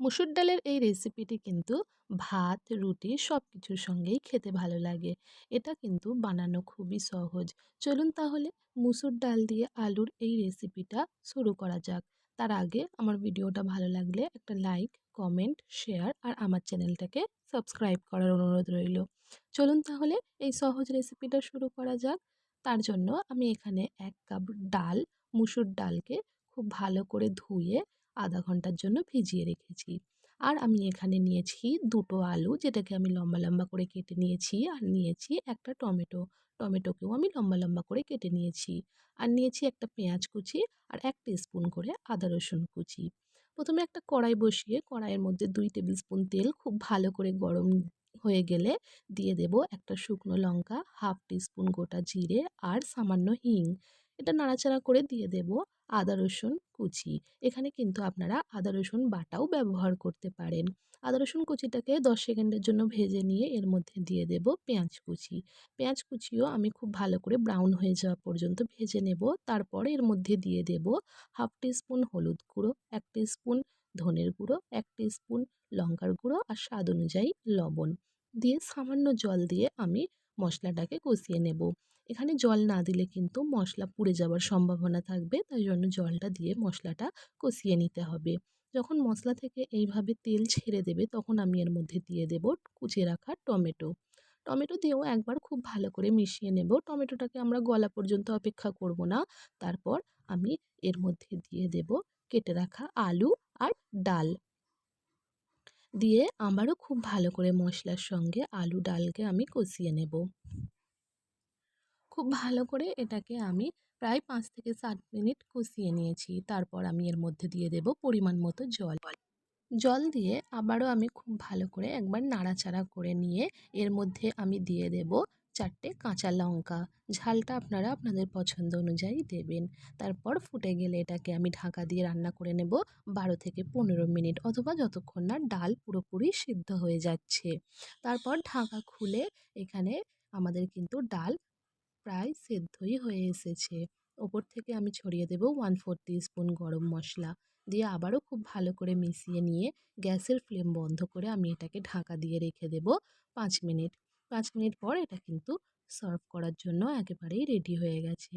মুসুর ডালের এই রেসিপিটি কিন্তু ভাত, রুটি সব কিছুর সঙ্গেই খেতে ভালো লাগে। এটা কিন্তু বানানো খুবই সহজ। চলুন তাহলে মুসুর ডাল দিয়ে আলুর এই রেসিপিটা শুরু করা যাক। তার আগে আমার ভিডিওটা ভালো লাগলে একটা লাইক কমেন্ট শেয়ার আর আমার চ্যানেলটাকে সাবস্ক্রাইব করার অনুরোধ রইল। চলুন তাহলে এই সহজ রেসিপিটা শুরু করা যাক। তার জন্য আমি এখানে এক কাপ ডাল, মুসুর ডালকে খুব ভালো করে ধুয়ে আধা ঘণ্টার জন্য ভিজিয়ে রেখেছি। আর আমি এখানে নিয়েছি দুটো আলু, যেটাকে আমি লম্বা লম্বা করে কেটে নিয়েছি। আর নিয়েছি একটা টমেটো। টমেটোকেও আমি লম্বা লম্বা করে কেটে নিয়েছি। আর নিয়েছি একটা পেঁয়াজ কুচি আর এক স্পুন করে আদা রসুন কুচি। প্রথমে একটা কড়াই বসিয়ে কড়াইয়ের মধ্যে দুই টেবিল স্পুন তেল খুব ভালো করে গরম হয়ে গেলে দিয়ে দেব একটা শুকনো লঙ্কা, হাফ টিস্পুন গোটা জিরে আর সামান্য হিং। এটা নাড়াচাড়া করে দিয়ে দেব আদা, রসুন কুচি। এখানে কিন্তু আপনারা আদা, রসুন বাটাও ব্যবহার করতে পারেন। আদা, রসুন কুচিটাকে দশ সেকেন্ডের জন্য ভেজে নিয়ে এর মধ্যে দিয়ে দেব পেঁয়াজ কুচি। পেঁয়াজ কুচিও আমি খুব ভালো করে ব্রাউন হয়ে যাওয়া পর্যন্ত ভেজে নেব। তারপর এর মধ্যে দিয়ে দেব হাফ টিস্পুন হলুদ গুঁড়ো, এক স্পুন ধনের গুঁড়ো, এক স্পুন লঙ্কার গুঁড়ো আর স্বাদ অনুযায়ী লবণ। দিয়ে সামান্য জল দিয়ে আমি মশলাটাকে কষিয়ে নেব। এখানে জল না দিলে কিন্তু মশলা পুড়ে যাওয়ার সম্ভাবনা থাকবে, তাই জন্য জলটা দিয়ে মশলাটা কষিয়ে নিতে হবে। যখন মশলা থেকে এইভাবে তেল ছেড়ে দেবে, তখন আমি এর মধ্যে দিয়ে দেব কুচিয়ে রাখা টমেটো। টমেটো দিয়েও একবার খুব ভালো করে মিশিয়ে নেব। টমেটোটাকে আমরা গলা পর্যন্ত অপেক্ষা করব না। তারপর আমি এর মধ্যে দিয়ে দেব কেটে রাখা আলু আর ডাল। দিয়ে আবারও খুব ভালো করে মশলার সঙ্গে আলু ডালকে আমি কষিয়ে নেব। খুব ভালো করে এটাকে আমি প্রায় পাঁচ থেকে সাত মিনিট কষিয়ে নিয়েছি। তারপর আমি এর মধ্যে দিয়ে দেব পরিমাণ মতো জল। জল দিয়ে আবারও আমি খুব ভালো করে একবার নাড়াচাড়া করে নিয়ে এর মধ্যে আমি দিয়ে দেব চারটে কাঁচা লঙ্কা। ঝালটা আপনারা আপনাদের পছন্দ অনুযায়ী দেবেন। তারপর ফুটে গেলে এটাকে আমি ঢাকা দিয়ে রান্না করে নেব বারো থেকে পনেরো মিনিট অথবা যতক্ষণ না ডাল পুরোপুরি সিদ্ধ হয়ে যাচ্ছে। তারপর ঢাকা খুলে এখানে আমাদের কিন্তু ডাল প্রায় সেদ্ধই হয়ে এসেছে। ওপর থেকে আমি ছড়িয়ে দেব ওয়ান ফোর স্পুন গরম মশলা। দিয়ে আবারও খুব ভালো করে মিশিয়ে নিয়ে গ্যাসের ফ্লেম বন্ধ করে আমি এটাকে ঢাকা দিয়ে রেখে দেব পাঁচ মিনিট। পাঁচ মিনিট পর এটা কিন্তু সার্ভ করার জন্য একেবারেই রেডি হয়ে গেছে।